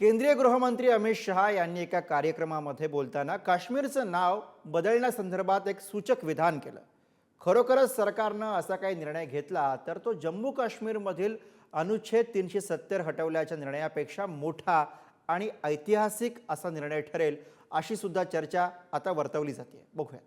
केंद्रीय गृहमंत्री अमित शहा यांनी एका कार्यक्रमामध्ये बोलताना काश्मीरचं नाव बदलण्यासंदर्भात एक सूचक विधान केलं. खरोखरच सरकारनं असा काही निर्णय घेतला तर तो जम्मू काश्मीरमधील अनुच्छेद तीनशे सत्तर हटवल्याच्या निर्णयापेक्षा मोठा आणि ऐतिहासिक असा निर्णय ठरेल अशी सुद्धा चर्चा आता वर्तवली जाते. बघूया.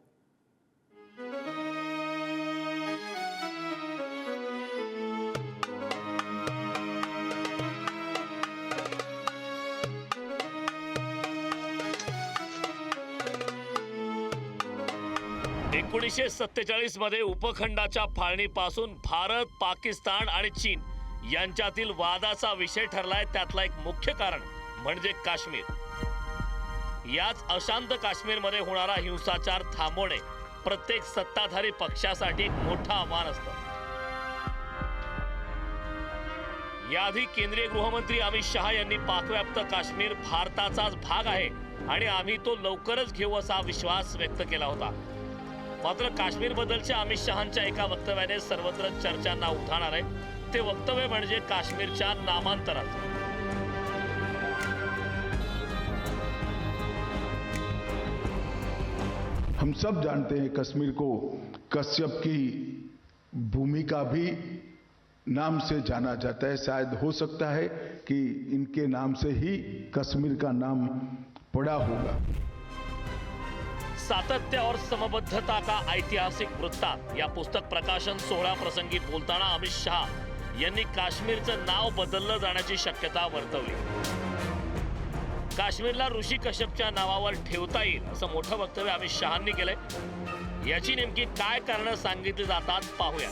एकोणीसशे सत्तेचाळीसमध्ये उपखंडाच्या फाळणीपासून भारत पाकिस्तान आणि चीन यांच्यातील वादाचा विषय ठरलाय त्यातला एक मुख्य कारण म्हणजे काश्मीर. याच अशांत काश्मीरमध्ये होणारा हिंसाचार थांबवणे प्रत्येक सत्ताधारी पक्षासाठी एक मोठं आव्हान असतं. याआधी केंद्रीय गृहमंत्री अमित शहा यांनी पाकव्याप्त काश्मीर भारताचाच भाग आहे आणि आम्ही तो लवकरच घेऊ असा विश्वास व्यक्त केला होता. मात्र काश्मीर बद्दलच्या अमित शहांच्या एका वक्तव्याने सर्वत्र चर्चांना उधाणार आहे. ते वक्तव्य म्हणजे काश्मीरच्या नामांतराचं हम सब जानते हैं कश्मीर को कश्यप की भूमि का भी नाम से जाना जाता है। शायद हो सकता है कि इनके नाम से ही कश्मीर का नाम पड़ा होगा। सातत्य और समबद्धता का ऐतिहासिक वृत्तांत या पुस्तक प्रकाशन सोहळा प्रसंगी बोलताना अमित शहा यांनी काश्मीरचं नाव बदललं जाण्याची शक्यता वर्तवली. काश्मीरला ऋषी कश्यपच्या नावावर ठेवता येईल असं मोठं वक्तव्य अमित शहांनी केलंय. याची नेमकी काय कारणं सांगितली जातात पाहूया.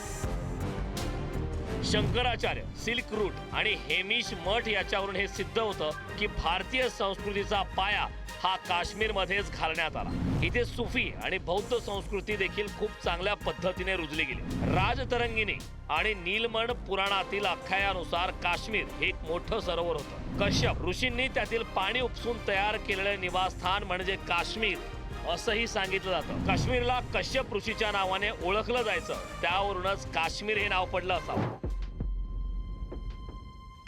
शंकराचार्य सिल्क रूट आणि हेमिश मठ याच्यावरून हे सिद्ध होतं की भारतीय संस्कृतीचा पाया हा काश्मीरमध्येच घालण्यात आला. इथे सुफी आणि बौद्ध संस्कृती देखील खूप चांगल्या पद्धतीने रुजली गेली. राजतरंगिणी आणि नीलमण पुराणातील अख्यायानुसार काश्मीर हे एक मोठं सरोवर होतं. कश्यप ऋषींनी त्यातील पाणी उपसून तयार केलेलं निवासस्थान म्हणजे काश्मीर असंही सांगितलं जातं. काश्मीरला कश्यप ऋषीच्या नावाने ओळखलं जायचं. त्यावरूनच काश्मीर हे नाव पडलं असावं.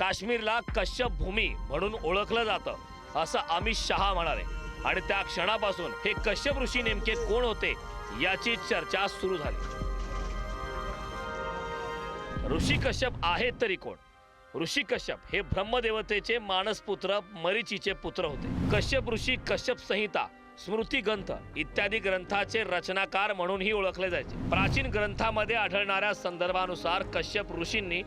काश्मीरला कश्यप भूमी म्हणून ओळखलं जातं असं अमित शहा म्हणाले. आणि त्या क्षणापासून हे कश्यप ऋषी नेमके कोण होते याची चर्चा सुरू झाली. ऋषी कश्यप आहेत तरी कोण? ऋषी कश्यप हे ब्रह्मदेवतेचे मानसपुत्र मरीचीचे पुत्र होते. कश्यप ऋषी कश्यप संहिता स्मृती ग्रंथ इत्यादी ग्रंथाचे रचनाकार म्हणूनही ओळखले जायचे. प्राचीन ग्रंथामध्ये आढळणाऱ्या संदर्भानुसार कश्यप ऋषींनी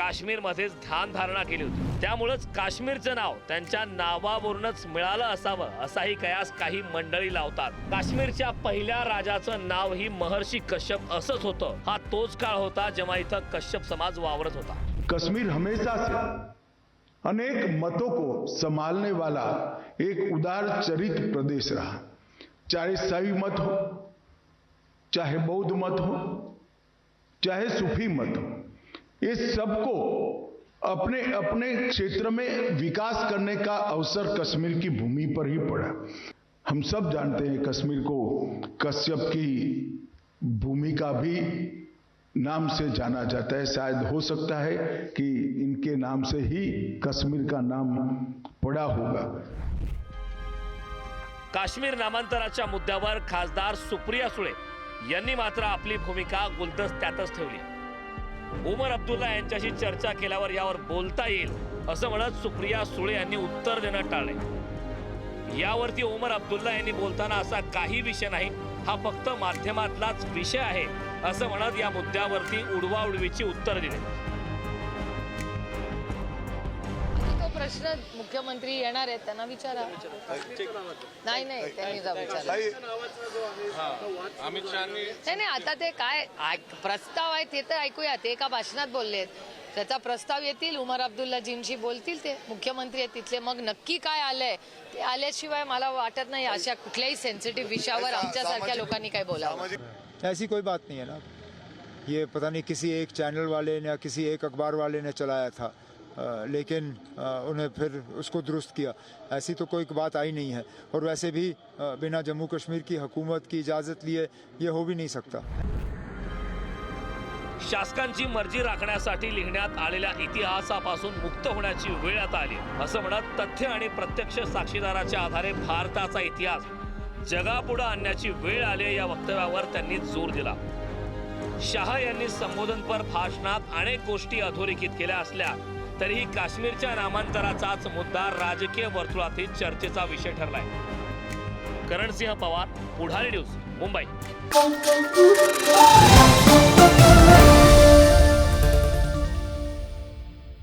काश्मीरमध्येच ध्यान धारणा केली होती. त्यामुळंच काश्मीरचं नाव त्यांच्या नावावरूनच मिळालं असावं असाही कयास काही मंडळी लावतात. काश्मीरच्या पहिल्या राजाचं नाव ही महर्षी कश्यप असंच होतं. हा तोच काळ होता जेव्हा इथं कश्यप समाज वावरत होता. कश्मीर हमेशा से अनेक मतों को संभालने वाला एक उदार चरित प्रदेश रहा. चाहे शैव मत हो चाहे बौद्ध मत हो चाहे सूफी मत हो इस सबको अपने अपने क्षेत्र में विकास करने का अवसर कश्मीर की भूमि पर ही पड़ा। हम सब जानते हैं कश्मीर को कश्यप की भूमि का भी नाम से जाना जाता है। शायद हो सकता है कि इनके नाम से ही कश्मीर का नाम पड़ा होगा। काश्मीर नामांतराच्या मुद्द्यावर खासदार सुप्रिया सुळे यांनी मात्र आपली भूमिका गुलदस्त्यातच ठेवली उमर अब्दुल्ला यांच्याशी चर्चा केल्यावर यावर बोलता येईल असं म्हणत सुप्रिया सुळे यांनी उत्तर देणं टाळले. यावरती उमर अब्दुल्ला यांनी बोलताना असा काही विषय नाही हा फक्त माध्यमातलाच विषय आहे असं म्हणत या मुद्द्यावरती उडवाउडवीची उत्तर दिली. प्रश्न मुख्यमंत्री येणार आहेत त्यांना विचारा. नाही नाही त्यांनी जा विचारा. अमित शहानी नाही नाही आता ते काय ऐक- प्रस्ताव आहे ते तर ऐकूया ते एका भाषणात बोललेत. त्याचा प्रस्ताव येतील उमर अब्दुल्लाजींशी बोलतील ते मुख्यमंत्री आहेत तिथले. मग नक्की काय आलंय ते आल्याशिवाय मला वाटत नाही अशा कुठल्याही सेन्सिटिव्ह विषयावर आमच्यासारख्या लोकांनी काय बोलावं. ऐसी कोई बात नहीं है ना। ये पता नहीं किसी एक चैनल वाले ने या किसी एक अखबार वाले ने चलाया था। लेकिन उन्हें फिर उसको दुरुस्त किया। ऐसी तो कोई बात आई नहीं है। और वैसे भी बिना जम्मू कश्मीर की हुकूमत की इजाज़त लिए ये हो भी नहीं सकता। शासकांची मर्जी राखण्यासाठी लिहिण्यात आलेल्या इतिहासापासून मुक्त होण्याची वेळ आता आली. असं म्हणत तथ्य आणि प्रत्यक्ष साक्षीदाराच्या आधारे भारताचा इतिहास जगापुढे आणण्याची वेळ आली या वक्तव्यावर त्यांनी जोर दिला. शहा यांनी संबोधनपर भाषणात अनेक गोष्टी अधोरेखित केल्या असल्या तरीही काश्मीरच्या नामांतराचाच मुद्दा राजकीय वर्तुळातील चर्चेचा विषय ठरलाय. करणसिंह पवार पुढारी न्यूज मुंबई.